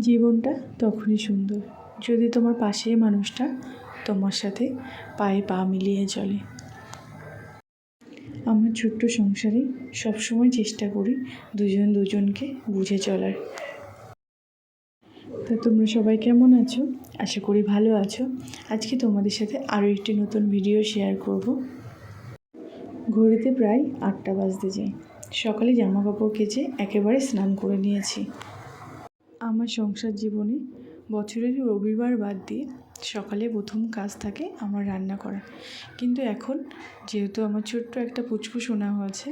জীবনটা তখনই সুন্দর। যদি তোমার পাশের মানুষটা তোমার সাথে পায়ে পা মিলিয়ে চলে। আমার ছোট্ট সংসারে সবসময় চেষ্টা করি দুজন দুজনকে বুঝে চলার। তা তোমরা সবাই কেমন আছো? আশা করি ভালো আছো। আজকে তোমাদের সাথে আরও একটি নতুন ভিডিও শেয়ার করব। ঘড়িতে প্রায় আটটা বাজতে যায় সকালে জামা কাপড় কেচে একেবারে স্নান করে নিয়েছি। আমার সংসার জীবনে বছরের রবিবার বাদ দিয়ে সকালে প্রথম কাজ থাকে আমার রান্না করা। কিন্তু এখন যেহেতু আমার ছোট্ট একটা পুচকু শোনা হয়েছে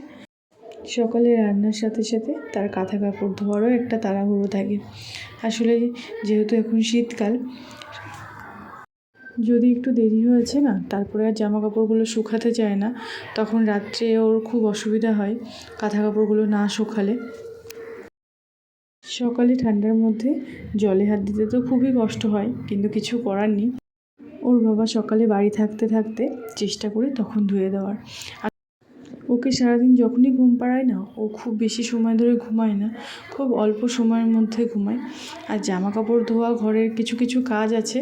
সকালে রান্নার সাথে সাথে তার কাঁথা কাপড় ধোয়ারও একটা তাড়াহুড়ো থাকে। আসলে যেহেতু এখন শীতকাল, যদি একটু দেরি হয়েছে না, তারপরে আর জামা কাপড়গুলো শুকাতে চায় না, তখন রাত্রে ওর খুব অসুবিধা হয় কাঁথা কাপড়গুলো না শুকালে। সকালে ঠান্ডার মধ্যে জলে হাত দিতে তো খুবই কষ্ট হয়, কিন্তু কিছু করার নেই। ওর বাবা সকালে বাড়ি থাকতে থাকতে চেষ্টা করে তখন ধুয়ে দেওয়ার। ওকে সারাদিন যখনই ঘুম পাড়ায় না, ও খুব বেশি সময় ধরে ঘুমায় না, খুব অল্প সময়ের মধ্যে ঘুমায়। আর জামা কাপড় ধোয়া, ঘরের কিছু কিছু কাজ আছে,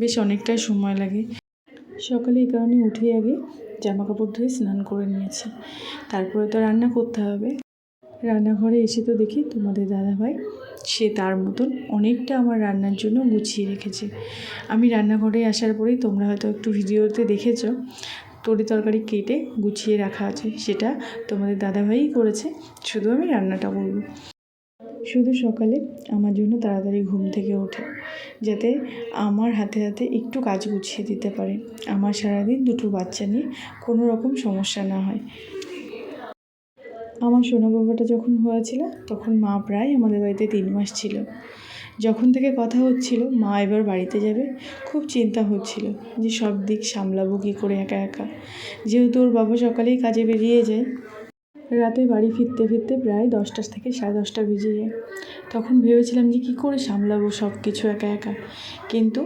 বেশ অনেকটাই সময় লাগে। সকালে এই কারণে উঠে আগে জামা কাপড় ধুয়ে স্নান করে নিয়েছি। তারপরে তো রান্না করতে হবে। রান্নাঘরে এসে তো দেখি তোমাদের দাদাভাই, সে তার মতন অনেকটা আমার রান্নার জন্য গুছিয়ে রেখেছে। আমি রান্নাঘরে আসার পরেই তোমরা হয়তো একটু ভিডিওতে দেখেছ, তরি তরকারি কেটে গুছিয়ে রাখা আছে, সেটা তোমাদের দাদাভাইই করেছে, শুধু আমি রান্নাটা করব। শুধু সকালে আমার জন্য তাড়াতাড়ি ঘুম থেকে ওঠে, যাতে আমার হাতে হাতে একটু কাজ গুছিয়ে দিতে পারে। আমার সারাদিন দুটো বাচ্চা নিয়ে কোনো রকম সমস্যা না হয়। আমার সোনা বাবাটা যখন হয়েছিল, তখন মা প্রায় আমাদের বাড়িতে তিন মাস ছিল। যখন থেকে কথা হচ্ছিল, মা এবার বাড়িতে যাবে, খুব চিন্তা হচ্ছিল যে সব দিক সামলাবো কী করে একা একা। যেহেতু ওর বাবা সকালেই কাজে বেরিয়ে যায়, রাতে বাড়ি ফিরতে ফিরতে প্রায় দশটা থেকে সাড়ে দশটা বেজে যায়। তখন ভেবেছিলাম যে কী করে সামলাবো সব কিছু একা একা। কিন্তু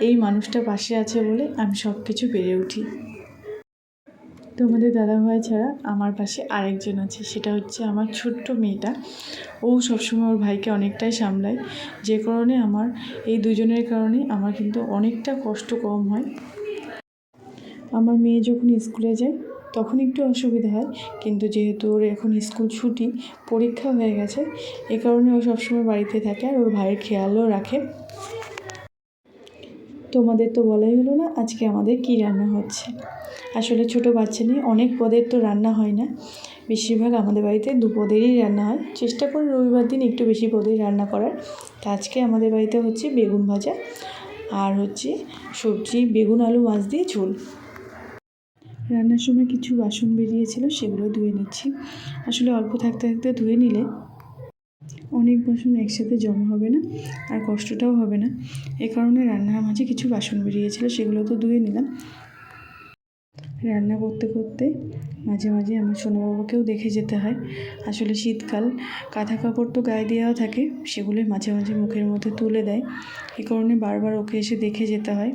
এই মানুষটা পাশে আছে বলে আমি সব কিছু পেরে উঠি। তোমাদের দাদাভাই ছাড়া আমার পাশে আরেকজন আছে, সেটা হচ্ছে আমার ছোট্ট মেয়েটা। ও সবসময় ওর ভাইকে অনেকটাই সামলায়। যে কারণে আমার, এই দুজনের কারণে আমার কিন্তু অনেকটা কষ্ট কম হয়। আমার মেয়ে যখন স্কুলে যায়, তখন একটু অসুবিধা হয়। কিন্তু যেহেতু ওর এখন স্কুল ছুটি, পরীক্ষা হয়ে গেছে, এ কারণে ও সবসময় বাড়িতে থাকে আর ওর ভাইয়ের খেয়ালও রাখে। তোমাদের তো বলাই হলো না, আজকে আমাদের কী রান্না হচ্ছে? আসলে ছোটো বাচ্চা নিয়ে অনেক পদের তো রান্না হয় না। বেশিরভাগ আমাদের বাড়িতে দু পদেরই রান্না হয়। চেষ্টা করি রবিবার দিন একটু বেশি পদের রান্না করার। তা আজকে আমাদের বাড়িতে হচ্ছে বেগুন ভাজা আর হচ্ছে সবজি, বেগুন, আলু, মাছ দিয়ে ঝোল। রান্নার সময় কিছু বাসন বেরিয়েছিল, সেগুলো ধুয়ে নিচ্ছি। আসলে অল্প থাকতে থাকতে ধুয়ে নিলে অনেক বাসন একসাথে জমা হবে না, আর কষ্টটাও হবে না। এ কারণে রান্নার মাঝে কিছু বাসন বেরিয়েছিল, সেগুলো তো ধুয়ে নিলাম। রান্না করতে করতে মাঝে মাঝে আমার সোনা বাবাকেও দেখে যেতে হয়। আসলে শীতকাল, কাঁথা কাপড় তো গায়ে দেওয়া থাকে সেগুলোই মাঝে মাঝে মুখের মধ্যে তুলে দেয়। এ কারণে বারবার ওকে এসে দেখে যেতে হয়।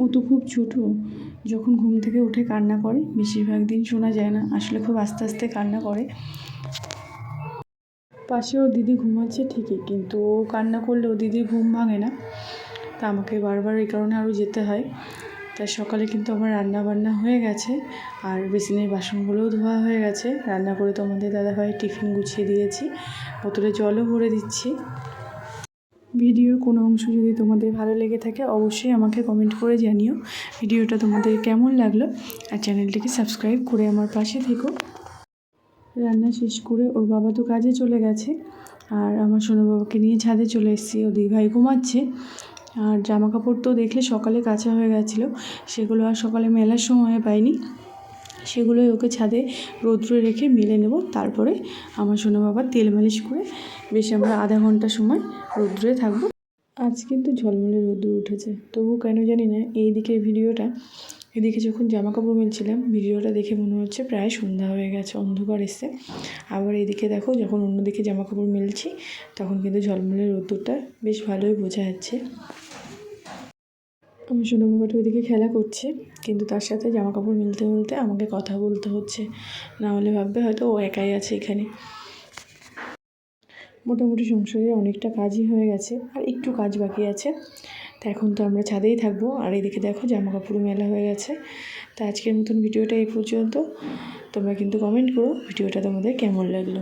ও তো খুব ছোটো, যখন ঘুম থেকে উঠে কান্না করে, বেশিরভাগ দিন শোনা যায় না। আসলে খুব আস্তে আস্তে কান্না করে। পাশে ওর দিদি ঘুমাচ্ছে ঠিকই, কিন্তু ও কান্না করলে ও দিদির ঘুম ভাঙে না। তা আমাকে বারবার এই কারণে আরও যেতে হয়। তা সকালে কিন্তু আমার রান্না বান্না হয়ে গেছে, আর বেসিনের বাসনগুলোও ধোয়া হয়ে গেছে। রান্না করে তোমাদের দাদাভাই টিফিন গুছিয়ে দিয়েছি, বোতলে জলও ভরে দিচ্ছি। ভিডিওর কোনো অংশ যদি তোমাদের ভালো লেগে থাকে, অবশ্যই আমাকে কমেন্ট করে জানিও। ভিডিওটা তোমাদের কেমন লাগল, আর চ্যানেলটিকে সাবস্ক্রাইব করে আমার পাশে থেকো। রান্না শেষ করে ওর বাবা তো কাজে চলে গেছে। আর আমার সোনা বাবাকে নিয়ে ছাদে চলে এসেছি। ও দুই ভাই ঘুমাচ্ছে। আর জামা কাপড় তো দেখলে সকালে কাঁচা হয়ে গেছিল। সেগুলো আর সকালে মেলার সময় পাইনি। সেগুলোই ওকে ছাদে রৌদ্রে রেখে মেলে নেব। তারপরে আমার সোনা বাবা তেল মালিশ করে বেশ আমরা আধা ঘণ্টা সময় রৌদ্রে থাকব। আজ কিন্তু ঝলমলে রোদ্দুর উঠেছে। তবু কেন জানি না, এই দিকের ভিডিওটা, এদিকে যখন জামা কাপড় মিলছিলাম, ভিডিওটা দেখে মনে হচ্ছে প্রায় সন্ধ্যা হয়ে গেছে, অন্ধকার এসছে। আবার এদিকে দেখো, যখন অন্যদিকে জামা কাপড় মিলছি, তখন কিন্তু ঝলমলে রোদ্দুরটা বেশ ভালোই বোঝা যাচ্ছে। আমি সোনা বাবাটা ওইদিকে খেলা করছে, কিন্তু তার সাথে জামা কাপড় মিলতে মিলতে আমাকে কথা বলতে হচ্ছে। না হলে ভাববে হয়তো ও একাই আছে এখানে। মোটামুটি সংসারে অনেকটা কাজই হয়ে গেছে, আর একটু কাজ বাকি আছে। তা এখন তো আমরা ছাদেই থাকব, আর এদিকে দেখো জামা কাপড় মেলা হয়ে গেছে। তা আজকের মতন ভিডিওটা এই পর্যন্ত। তোমরা কিন্তু কমেন্ট করো ভিডিওটা তোমাদের কেমন লাগল।